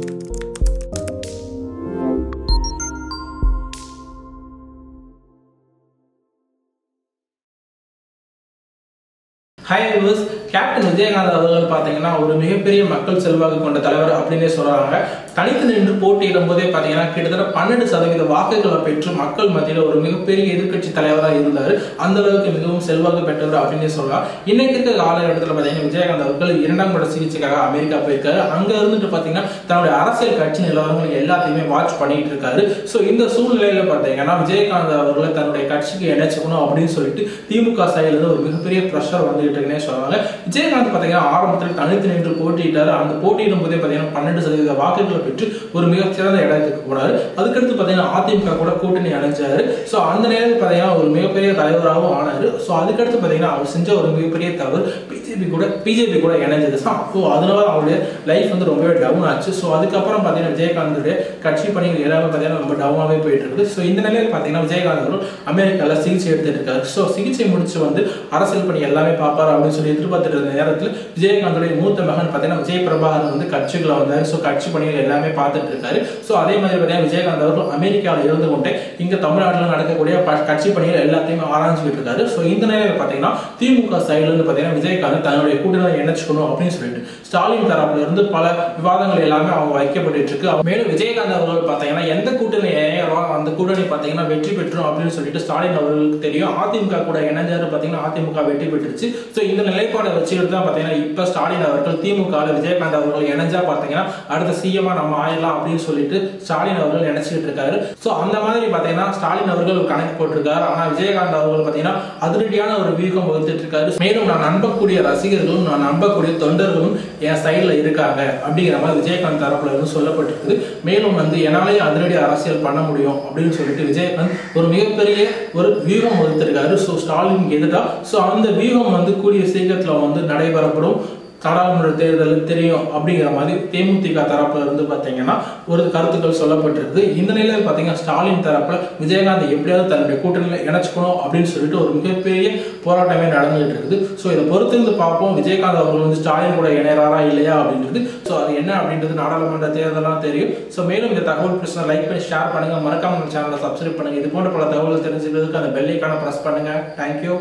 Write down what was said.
Hi viewers, captain Vijayakanth அவர்கள் பார்த்தீங்கன்னா ஒரு மிகப்பெரிய மக்கள் செல்வாக்கு கொண்ட தலைவர் அப்படின்னே சொல்றாங்க. தனித்து நின்று போட்டியிடும் போதே பார்த்தீங்கன்னா கிட்டத்தட்ட பன்னெண்டு சதவீத வாக்குகளை பெற்று மக்கள் மத்தியில் ஒரு மிகப்பெரிய எதிர்க்கட்சி தலைவராக இருந்தார். அந்த அளவுக்கு மிகவும் செல்வாக்கு பெற்றவர் அப்படின்னே சொல்லலாம். இன்னைக்கு இருக்க காலகட்டத்தில் பார்த்தீங்கன்னா விஜயகாந்த் அவர்கள் இரண்டாம் கட்ட சிகிச்சைக்காக அமெரிக்கா போயிருக்காரு. அங்க இருந்துட்டு பார்த்தீங்கன்னா தன்னுடைய அரசியல் கட்சி நிலவரங்கள் எல்லாத்தையுமே வாட்ச் பண்ணிட்டு இருக்காரு. ஸோ இந்த சூழ்நிலையில பார்த்தீங்கன்னா விஜயகாந்த் அவர்களை தன்னுடைய கட்சிக்கு இணைச்சுக்கணும் அப்படின்னு சொல்லிட்டு திமுக சைடுல ஒரு மிகப்பெரிய ப்ரெஷர் வந்துகிட்டு இருக்குன்னே சொல்றாங்க. விஜயகாந்த் பார்த்தீங்கன்னா ஆரம்பத்தில் தனித்து நின்று போட்டியிட்டார். அந்த போட்டியிடும் போதே பார்த்தீங்கன்னா பன்னெண்டு சதவீத வாக்குகளை பெற்று ஒரு மிகச்சிறந்த இடத்துக்கு போனார். அதுக்கடுத்து பார்த்தீங்கன்னா அதிமுக கூட கூட்டணி அணைஞ்சாரு. ஸோ அந்த நேரத்தில் பார்த்தீங்கன்னா ஒரு மிகப்பெரிய தலைவராகவும் ஆனாரு. ஸோ அதுக்கடுத்து பார்த்தீங்கன்னா அவர் செஞ்ச ஒரு மிகப்பெரிய தவறு பிஜேபி கூட பிஜேபி கூட இணைஞ்சது. ஸோ அதனால அவருடைய லைஃப் வந்து ரொம்பவே டவுன் ஆச்சு. ஸோ அதுக்கப்புறம் பார்த்தீங்கன்னா விஜயகாந்தோடைய கட்சி பணிகள் எல்லாமே பார்த்தீங்கன்னா ரொம்ப டவுனாகவே போயிட்டு இருக்குது. ஸோ இந்த நிலையில் பார்த்தீங்கன்னா விஜயகாந்த் அமெரிக்காவில் சிகிச்சை எடுத்துட்டு இருக்காரு. ஸோ சிகிச்சை முடிச்சு வந்து அரசியல் பணி எல்லாமே பார்ப்பாரு அப்படின்னு சொல்லி எதிர்பார்த்துட்டு இருந்த நேரத்தில் விஜயகாந்தோடைய மூத்த மகன் பார்த்தீங்கன்னா விஜய் பிரபாகரன் வந்து கட்சிக்குள்ள வந்தார். ஸோ கட்சி பணிகள் எல்லாமே பார்த்துட்டு இருக்காரு. ஸோ அதே மாதிரி பார்த்தீங்கன்னா விஜயகாந்த் அவர்கள் அமெரிக்காவில் இருந்து கொண்டே இங்கே தமிழ்நாட்டில் நடக்கக்கூடிய ப- கட்சி பணிகள் எல்லாத்தையுமே ஆராய்ச்சிக்கிட்டு இருக்காரு. ஸோ இந்த நிலையில் பார்த்தீங்கன்னா திமுக சைடுல இருந்து பார்த்தீங்கன்னா விஜயகாந்த் தன்னுடைய கூட்டணி இணைச்சுக்கணும் அப்படின்னு சொல்லிட்டு ஸ்டாலின் தரப்புல இருந்து பல விவாதங்கள் எல்லாமே அவங்க வைக்கப்பட்டு இருக்கு. மேலும் விஜயகாந்த் அவர்கள் பார்த்தீங்கன்னா எந்த கூட்டணி அந்த கூட்டணி பார்த்தீங்கன்னா வெற்றி பெற்றும் அப்படின்னு சொல்லிட்டு ஸ்டாலின் அவர்களுக்கு தெரியும். அதிமுக கூட இணைஞ்சாரு பார்த்தீங்கன்னா அதிமுக வெற்றி பெற்றுச்சு ஸோ இந்த நிலைப்பாடை வச்சுக்கிட்டு தான் பார்த்தீங்கன்னா இப்போ ஸ்டாலின் அவர்கள் திமுக விஜயகாந்த் அவர்கள் இணைஞ்சா பார்த்தீங்கன்னா அடுத்த சிஎம்மா நம்ம ஆயிடலாம் அப்படின்னு சொல்லிட்டு ஸ்டாலின் அவர்கள் நினைச்சிட்டு இருக்காரு. ஸோ அந்த மாதிரி பார்த்தீங்கன்னா ஸ்டாலின் அவர்கள் கணக்கு போட்டிருக்காரு. ஆனால் விஜயகாந்த் அவர்கள் பார்த்தீங்கன்னா அதிரடியான ஒரு வியூகம் வகுத்துட்டு இருக்காரு. மேலும் நான் நம்பக்கூடிய ரசிகர்களும் நான் நம்பக்கூடிய தொண்டர்களும் என் சைடில் இருக்காங்க அப்படிங்கிற மாதிரி விஜயகாந்த் தரப்புல இருந்து சொல்லப்பட்டிருக்குது. மேலும் வந்து என்னாலேயே அதிரடி அரசியல் பண்ண முடியும் அப்படின்னு சொல்லிட்டு விஜயகாந்த் ஒரு மிகப்பெரிய ஒரு வியூகம் வகுத்திருக்காரு ஸோ ஸ்டாலினுக்கு எதிராக ஸோ அந்த வியூகம் வந்து கூடிய சீக்கிரத்தில் வந்து நடைபெறப்படும். நாடாளுமன்ற தேர்தல் தெரியும் அப்படிங்கிற மாதிரி தேமுதிக தரப்புல இருந்து பார்த்தீங்கன்னா ஒரு கருத்துக்கள் சொல்லப்பட்டிருக்கு. இந்த நிலையில் பார்த்தீங்கன்னா ஸ்டாலின் தரப்புல விஜயகாந்த் எப்படியாவது தன்னுடைய கூட்டணியில் இணைச்சுக்கணும் அப்படின்னு சொல்லிட்டு ஒரு மிகப்பெரிய போராட்டமே நடந்துகிட்டு இருக்குது. ஸோ இதை பொறுத்திருந்து பார்ப்போம். விஜயகாந்த் அவர்கள் வந்து ஸ்டாலின் கூட இணையறாரா இல்லையா அப்படின்றது. ஸோ அது என்ன அப்படின்றது நாடாளுமன்ற தேர்தலாம் தெரியும். ஸோ மேலும் இந்த தகவல் பிரச்சனை லைக் பண்ணி ஷேர் பண்ணுங்க. மறக்காம சேனலை சப்ஸ்கிரைப் பண்ணுங்க. இது போன்ற பல தகவல் தெரிஞ்சுக்கிறதுக்கு அந்த பெல்லைக்கான ப்ரெஸ் பண்ணுங்க. தேங்க்யூ